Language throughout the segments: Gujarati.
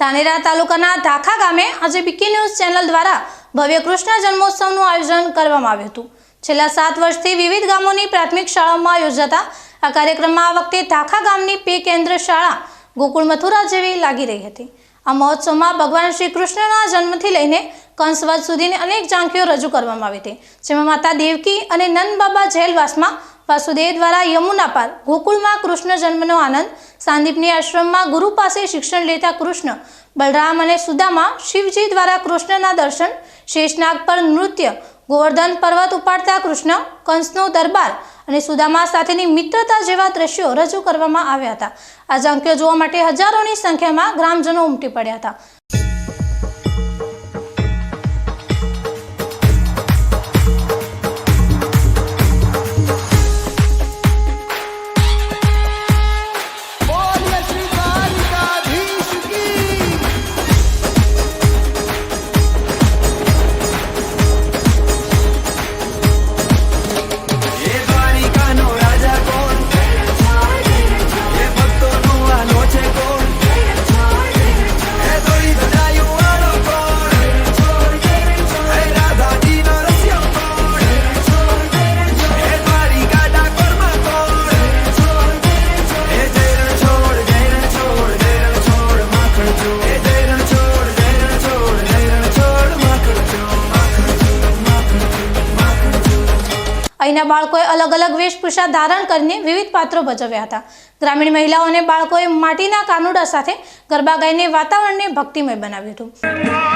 ધાનેરા તાલુકાના ધાખા ગામે આજે બીકે ન્યૂઝ ચેનલ દ્વારા ભવ્ય કૃષ્ણ જન્મોત્સવનું આયોજન કરવામાં આવ્યું હતું. છેલ્લા સાત વર્ષથી વિવિધ ગામોની પ્રાથમિક શાળાઓમાં યોજાતા આ કાર્યક્રમમાં આ વખતે ધાખા ગામની પે કેન્દ્ર શાળા ગોકુળ મથુરા જેવી લાગી રહી હતી. આ મહોત્સવમાં ભગવાન શ્રી કૃષ્ણના જન્મથી લઈને કંસવદ સુધીની અનેક ઝાંખીઓ રજૂ કરવામાં આવી હતી. જેમાં માતા દેવકી અને નંદ બાબા જેલવાસમાં વાસુદેવ દ્વારા યમુના પાર ગોકુળમાં કૃષ્ણ જન્મનો આનંદ, સાંદીપની આશ્રમમાં ગુરુ પાસે શિક્ષણ લેતા કૃષ્ણ બલરામ અને સુદામા શિવજી દ્વારા કૃષ્ણના દર્શન, શેષનાગ પર નૃત્ય, ગોવર્ધન પર્વત ઉપાડતા કૃષ્ણ, કંસનો દરબાર અને સુદામા સાથેની મિત્રતા જેવા દ્રશ્યો રજૂ કરવામાં આવ્યા હતા. આ ઝંખ્યો જોવા માટે હજારોની સંખ્યામાં ગ્રામજનો ઉમટી પડ્યા હતા. અહીંના બાળકોએ અલગ અલગ વેશભૂષા ધારણ કરીને વિવિધ પાત્રો ભજવ્યા હતા. ગ્રામીણ મહિલાઓ અને બાળકોએ માટીના કાનુડા સાથે ગરબા ગાઈને વાતાવરણને ભક્તિમય બનાવ્યું હતું.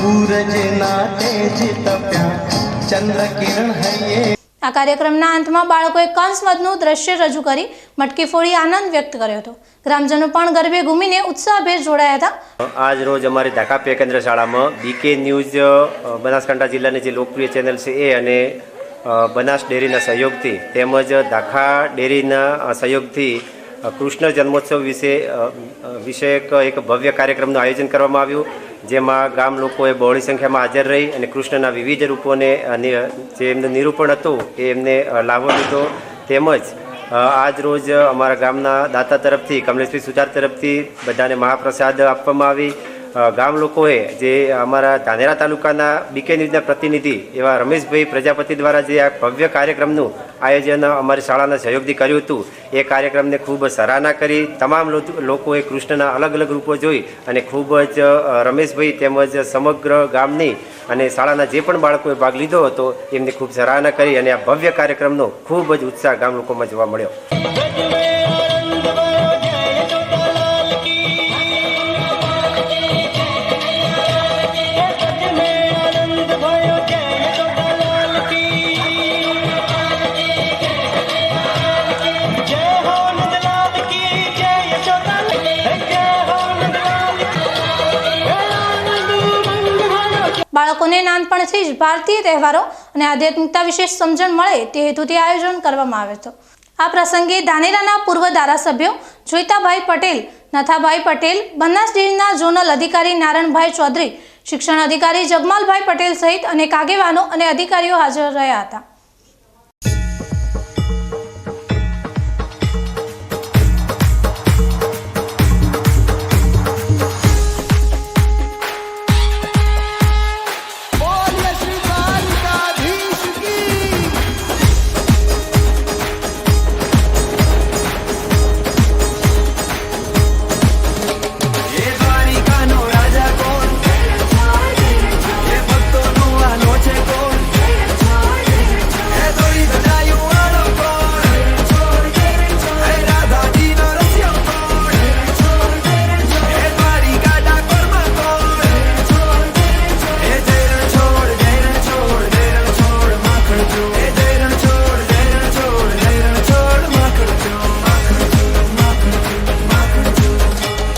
સૂરજના તેજ તપ્યા ચંદ્ર કિરણ હૈયે આ કાર્યક્રમના અંતમાં બાળકોએ કંસવદનું દ્રશ્ય રજૂ કરી મટકી ફોડી આનંદ વ્યક્ત કર્યો હતો. ગ્રામજનો પણ ગરબે ઘૂમીને ઉત્સાહભેર જોડાયા હતા. આજ રોજ અમારી ધાકા પે કેન્દ્ર શાળામાં બીકે ન્યૂઝ બનાસકાંઠા જિલ્લાની જે લોકપ્રિય ચેનલ છે એ અને બનાસ ડેરીના સહયોગથી તેમજ ધાખા ડેરીના સહયોગથી કૃષ્ણ જન્મોત્સવ વિશે વિષયક એક ભવ્ય કાર્યક્રમનું આયોજન કરવામાં આવ્યું. જેમાં ગામ લોકોએ બહોળી સંખ્યામાં હાજર રહી અને કૃષ્ણના વિવિધ રૂપોને જે એમનું નિરૂપણ હતું એ એમને લાવો લીધો. તેમજ આજ રોજ અમારા ગામના દાતા તરફથી, કમલેશભાઈ સુતાર તરફથી બધાને મહાપ્રસાદ આપવામાં આવી. ગામ લોકોએ જે અમારા ધાનેરા તાલુકાના બીકે ન્યૂઝના પ્રતિનિધિ એવા રમેશભાઈ પ્રજાપતિ દ્વારા જે આ ભવ્ય કાર્યક્રમનું આયોજન અમારી શાળાના સહયોગથી કર્યું હતું, એ કાર્યક્રમને ખૂબ સરાહના કરી. તમામ લોકોએ કૃષ્ણના અલગ અલગ રૂપો જોઈ અને ખૂબ જ રમેશભાઈ તેમજ સમગ્ર ગામની અને શાળાના જે પણ બાળકોએ ભાગ લીધો હતો, એમને ખૂબ સરાહના કરી અને આ ભવ્ય કાર્યક્રમનો ખૂબ જ ઉત્સાહ ગામ લોકોમાં જોવા મળ્યો. બાળકોને નાનપણથી જ ભારતીય તહેવારો અને આધ્યાત્મિકતા વિશે સમજણ મળે તે હેતુથી આયોજન કરવામાં આવ્યું હતું. આ પ્રસંગે ધાનેરાના પૂર્વ ધારાસભ્યો જોઈતાભાઈ પટેલ, નથાભાઈ પટેલ બનાસ ડેરીના ઝોનલ અધિકારી નારણભાઈ ચૌધરી, શિક્ષણ અધિકારી જગમાલભાઈ પટેલ સહિત અનેક આગેવાનો અને અધિકારીઓ હાજર રહ્યા હતા.